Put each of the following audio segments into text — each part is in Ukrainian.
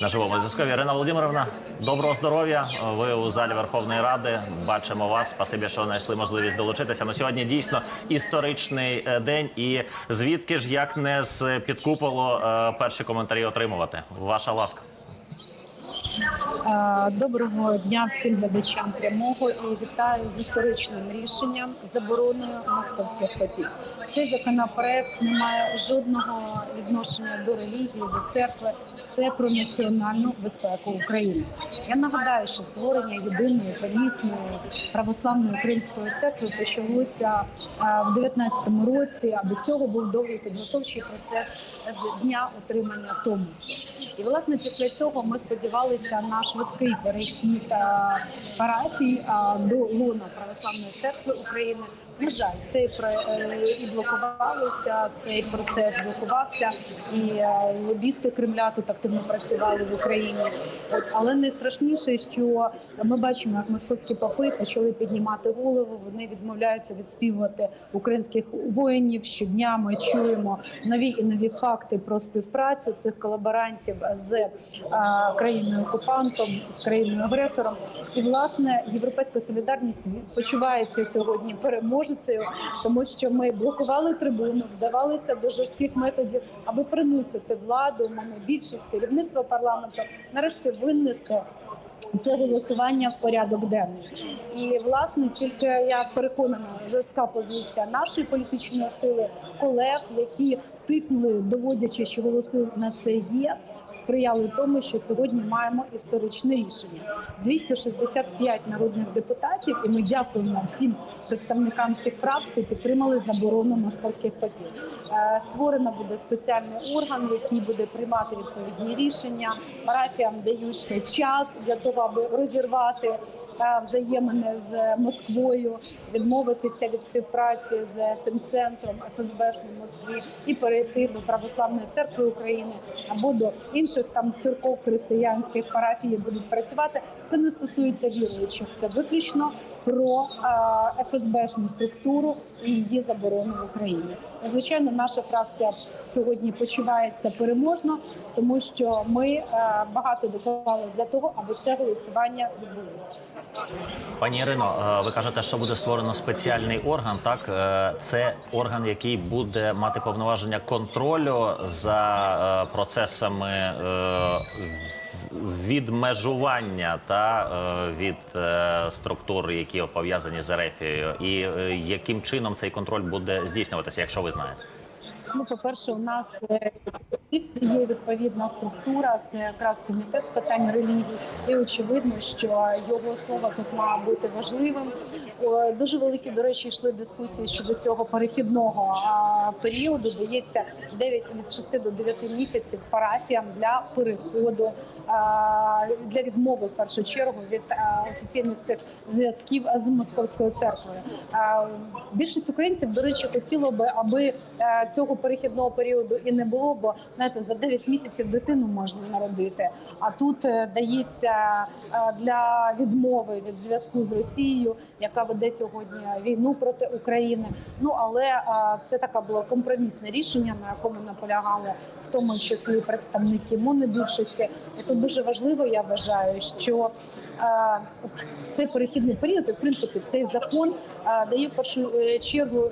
На живому зв'язку Ірина Володимировна, доброго здоров'я. Ви у залі Верховної Ради. Бачимо вас. Спасибі, що знайшли можливість долучитися. Ну сьогодні дійсно історичний е, день. І звідки ж як не з підкуполу е, перші коментарі отримувати? Ваша ласка. Доброго дня всім глядачам прямого і вітаю з історичним рішенням забороною московських попів. Цей законопроект не має жодного відношення до релігії, до церкви. Це про національну безпеку України. Я нагадаю, що створення єдиної помісної православної української церкви почалося в 19-му році. А до цього був довгий підготовчий процес з дня отримання Томосу. І власне після цього ми сподівалися на швидкий перехід е, парафій е, до луна православної церкви України. На жаль, про- е, і блокувалося, цей процес блокувався, і е, лобісти Кремля тут активно працювали в Україні. От але найстрашніше, що ми бачимо, як московські попи почали піднімати голову. Вони відмовляються відспівувати українських воїнів. Щодня ми чуємо нові і нові факти про співпрацю цих колаборантів з е, країною окупантом, з країною агресором. І власне європейська солідарність почувається сьогодні переможецею, тому що ми блокували трибуну, вдавалися до жорстких методів, аби примусити владу, монобільшість, керівництво парламенту нарешті винести. Це голосування в порядок денний, і власне тільки я переконана, жорстка позиція нашої політичної сили, колег, які тиснули, доводячи, що голоси на це є, сприяли тому, що сьогодні маємо історичне рішення. 265 народних депутатів, і ми дякуємо всім представникам всіх фракцій, підтримали заборону московських попів. Е, Створено буде спеціальний орган, який буде приймати відповідні рішення. Парафіям даються час для того, аби розірвати е, взаємини з Москвою, відмовитися від співпраці з цим центром ФСБшним Москві і перейти до православної церкви України або до інших там церков християнських парафій будуть працювати. Це не стосується віруючих, це виключно про е, ФСБшну структуру і її заборону в Україні. Звичайно, наша фракція сьогодні почувається переможно, тому що ми е, багато доклали для того, аби це голосування відбулося. Пані Ірино, е, ви кажете, що буде створено спеціальний орган. Так, це орган, який буде мати повноваження контролю за процесами відмежування та е, від е, структур, які пов'язані з Ерефією, і е, яким чином цей контроль буде здійснюватися, якщо ви знаєте. Ну, по-перше, у нас е, є відповідна структура, це якраз комітет з питань релігії, і очевидно, що його слово тут має бути важливим. Дуже великі, до речі, йшли дискусії щодо цього перехідного періоду. Дається 9 від 6 до 9 місяців парафіям для переходу для відмови в першу чергу від офіційних цих зв'язків з московською церквою. Більшість українців, до речі, хотіло би, аби е, цього перехідного періоду і не було, бо знаєте, за 9 місяців дитину можна народити. А тут е, дається е, для відмови від зв'язку з Росією, яка веде сьогодні війну проти України. Ну але е, це таке було компромісне рішення, на якому наполягали в тому числі представники монобільшості. І тут дуже важливо, я вважаю, що цей перехідний період, і в принципі, цей закон дає в першу чергу.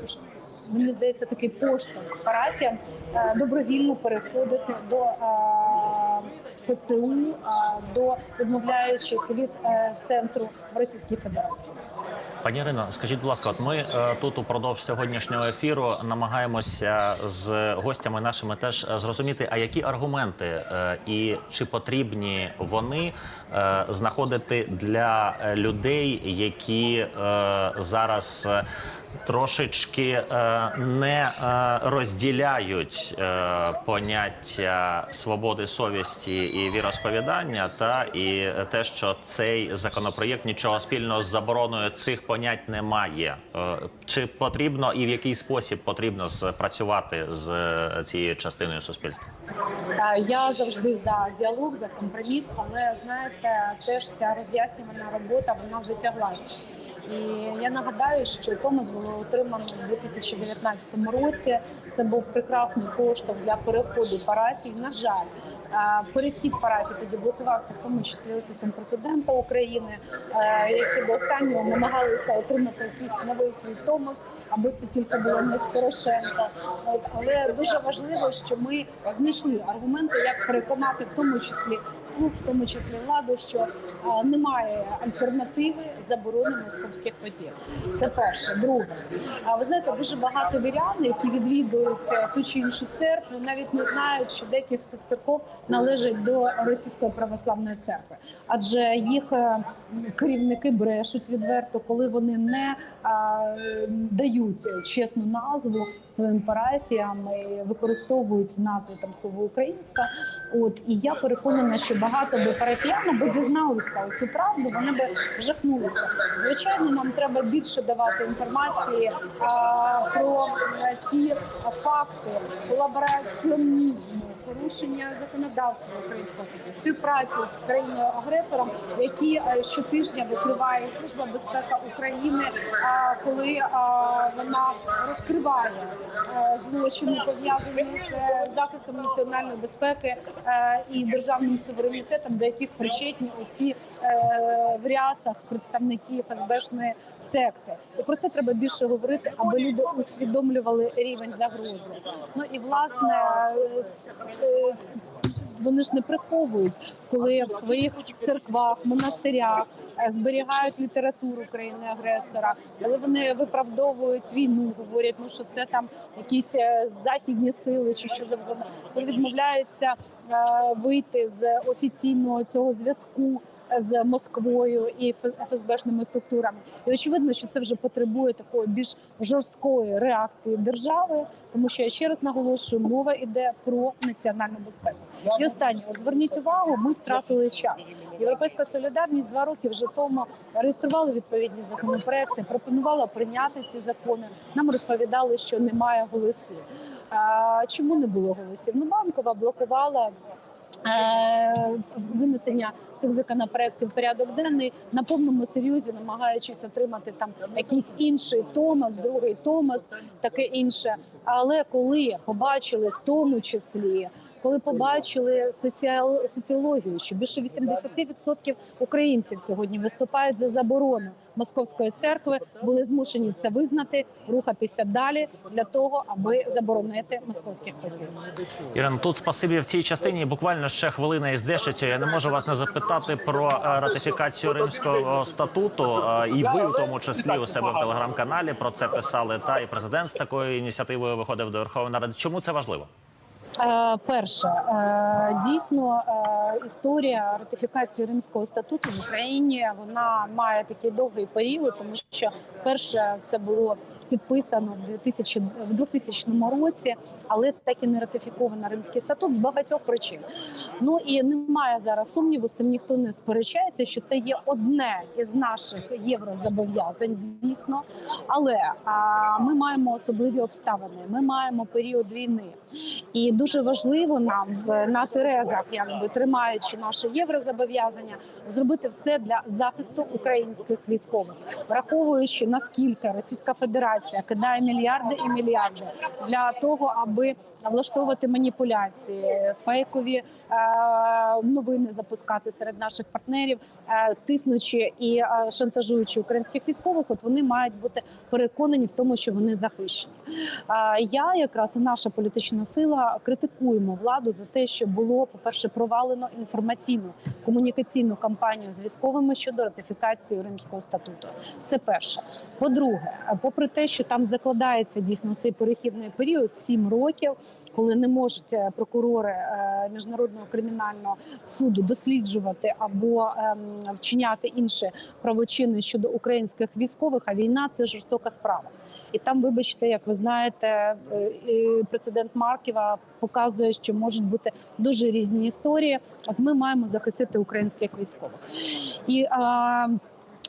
Мені здається, такий поштовх парафіям е, добровільно переходити до е, ПЦУ, е, до відмовляючись від центру Російській Федерації. Пані Ірино, скажіть, будь ласка, от ми е, тут упродовж сьогоднішнього ефіру намагаємося з гостями нашими теж е, зрозуміти, а які аргументи е, і чи потрібні вони е, знаходити для е, людей, які е, зараз. е, Трошечки е, не е, розділяють е, поняття свободи совісті і віросповідання, та і те, що цей законопроєкт нічого спільного з забороною цих понять немає. Е, чи потрібно і в який спосіб потрібно спрацювати з е, цією частиною суспільства? Е, Я завжди за діалог, за компроміс, але знаєте, теж ця роз'яснювальна робота вона затяглася. І я нагадаю, що Томас було отримано у 2019 році. Це був прекрасний поштовх для переходу парафій. На жаль, Перехід парафії тоді блокувався, в тому числі офісом президента України, які до останнього намагалися отримати якийсь новий свій томос, аби це тільки було не з Порошенка. От але дуже важливо, що ми знайшли аргументи, як переконати в тому числі слуг, в тому числі владу, що немає альтернативи заборони московських папір. Це перше. Друге, а ви знаєте, дуже багато вірян, які відвідують е, ту чи іншу церкву, навіть не знають, що деякі з цих церков належать до російської православної церкви, адже їх е, керівники брешуть відверто, коли вони не а, дають чесну назву своїм парафіям і використовують в назві там слово українська. От і я переконана, що багато би парафіян аби дізналися цю правду, вони би жахнулися. Звичайно, нам треба більше давати інформації а, про ці факти колабораціонізму, порушення законодавства українського співпраці з країною агресором, які е, щотижня викриває служба безпеки України, а, коли вона розкриває е, злочини пов'язані з е, захистом національної безпеки е, і державним суверенітетом, до яких причетні оці е, в рясах представники ФСБшної секти. І про це треба більше говорити, аби люди усвідомлювали рівень загрози. Ну і власне е, е, вони ж не приховують, коли в своїх церквах, монастирях е, зберігають літературу країни-агресора, коли вони виправдовують війну, говорять, ну що це там якісь е, західні сили чи що завгодно, коли відмовляються е, вийти з офіційного цього зв'язку. З Москвою і ФСБшними структурами, і очевидно, що це вже потребує такої більш жорсткої реакції держави, тому що я ще раз наголошую, мова йде про національну безпеку. І останнє, от зверніть увагу, ми втратили час. Європейська солідарність два роки вже тому реєструвала відповідні законопроекти, пропонувала прийняти ці закони. Нам розповідали, що немає голосів. А, чому не було голосів? Ну банкова блокувала. Е, Винесення цих законопроектів в порядок денний на повному серйозі, намагаючись отримати там якийсь інший Томас, другий Томас, таке інше. Але коли побачили в тому числі коли побачили соціал, соціологію, що більше 80% українців сьогодні виступають за заборону московської церкви, були змушені це визнати, рухатися далі для того, аби заборонити московських папів. Ірина, тут спасибі в цій частині. Буквально ще хвилина із дещицю. Я не можу вас не запитати про е, ратифікацію римського статуту. Е, І ви, у тому числі, у себе в телеграм-каналі про це писали. Та і президент з такою ініціативою виходив до Верховної Ради. Чому це важливо? Е, Перше, е, дійсно, е, історія ратифікації Римського статуту в Україні вона має такий довгий період, тому що перше це було підписано в 2000, в 2000 році, але так і не ратифіковано Римський статут з багатьох причин. Ну і немає зараз сумніву, цим ніхто не сперечається, що це є одне із наших єврозобов'язань, дійсно. Але а, ми маємо особливі обставини. Ми маємо період війни, і дуже важливо нам на терезах, якби тримаючи наше єврозобов'язання, зробити все для захисту українських військових, враховуючи наскільки Російська Федерація кидає мільярди і мільярди для того, аби влаштовувати маніпуляції, фейкові е, новини запускати серед наших партнерів, е, тиснучи і е, шантажуючи українських військових. От вони мають бути переконані в тому, що вони захищені. Я якраз і наша політична сила критикуємо владу за те, що було по перше провалено інформаційну комунікаційну кампанію з військовими щодо ратифікації Римського статуту. Це перше. По-друге, попри те, що там закладається дійсно цей перехідний період, сім років. Коли не можуть е, прокурори е, міжнародного кримінального суду досліджувати або ем, вчиняти інші правочини щодо українських військових, а війна це жорстока справа. І там, вибачте, як ви знаєте, е, прецедент Марківа показує, що можуть бути дуже різні історії. От ми маємо захистити українських військових і.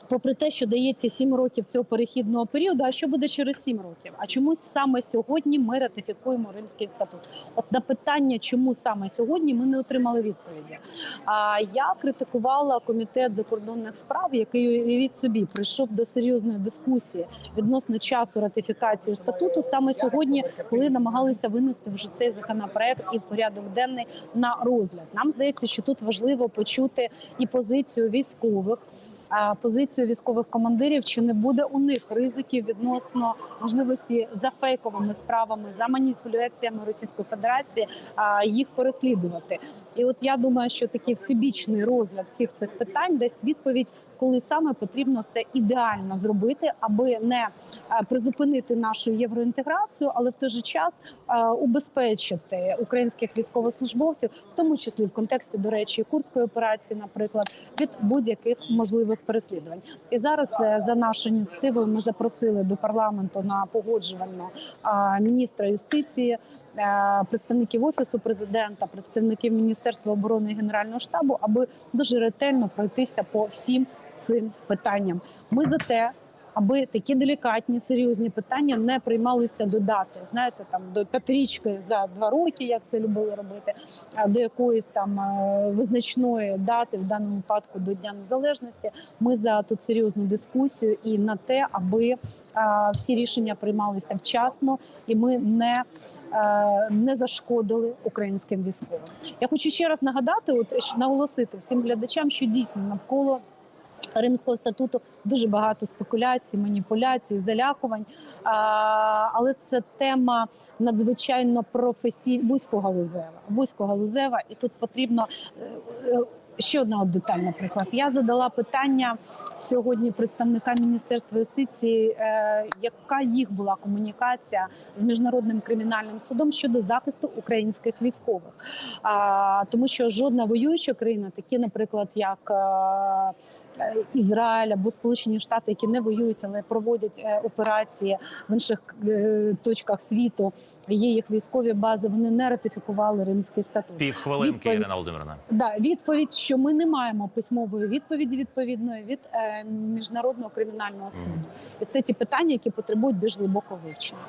Попри те, що дається 7 років цього перехідного періоду, а що буде через 7 років? А чомусь саме сьогодні ми ратифікуємо Римський статут? От на питання, чому саме сьогодні, ми не отримали відповіді. А я критикувала комітет закордонних справ, який уявіть собі прийшов до серйозної дискусії відносно часу ратифікації статуту саме сьогодні, коли намагалися винести вже цей законопроект і в порядок денний на розгляд. Нам здається, що тут важливо почути і позицію військових. Позицію військових командирів, чи не буде у них ризиків відносно можливості за фейковими справами, за маніпуляціями Російської Федерації їх переслідувати. І от я думаю, що такий всебічний розгляд всіх цих питань дасть відповідь, коли саме потрібно це ідеально зробити, аби не е, призупинити нашу євроінтеграцію, але в той же час е, убезпечити українських військовослужбовців, в тому числі в контексті, до речі, курської операції, наприклад, від будь-яких можливих переслідувань. І зараз е, за нашою ініціативою ми запросили до парламенту на погоджувальну е, міністра юстиції. Представників офісу президента, представників міністерства оборони і генерального штабу, аби дуже ретельно пройтися по всім цим питанням. Ми за те, аби такі делікатні, серйозні питання не приймалися до дати. Знаєте, там до п'ятирічки за два роки, як це любили робити, а до якоїсь там е, визначної дати, в даному випадку до Дня Незалежності. Ми за тут серйозну дискусію і на те, аби всі рішення приймалися вчасно, і ми не не зашкодили українським військовим. Я хочу ще раз нагадати, от наголосити всім глядачам, що дійсно навколо Римського статуту дуже багато спекуляцій, маніпуляцій, залякувань. А, але це тема надзвичайно професійна, вузькогалузева. Вузькогалузева, і тут потрібно е, е, ще одна от деталь, наприклад. Я задала питання сьогодні представника міністерства юстиції, е, яка їх була комунікація з міжнародним кримінальним судом щодо захисту українських військових. Тому що жодна воююча країна, такі, наприклад, як е, е, Ізраїль або Сполучені Штати, які не воюють, але проводять операції в інших точках світу. Є їх військові бази. Вони не ратифікували Римський статут. Півхвилинки, Відповідь. Ірина Володимирівна. Да, відповідь, що ми не маємо письмової відповіді відповідної від е, міжнародного кримінального суду, mm. і це ті питання, які потребують більш глибокого вивчення.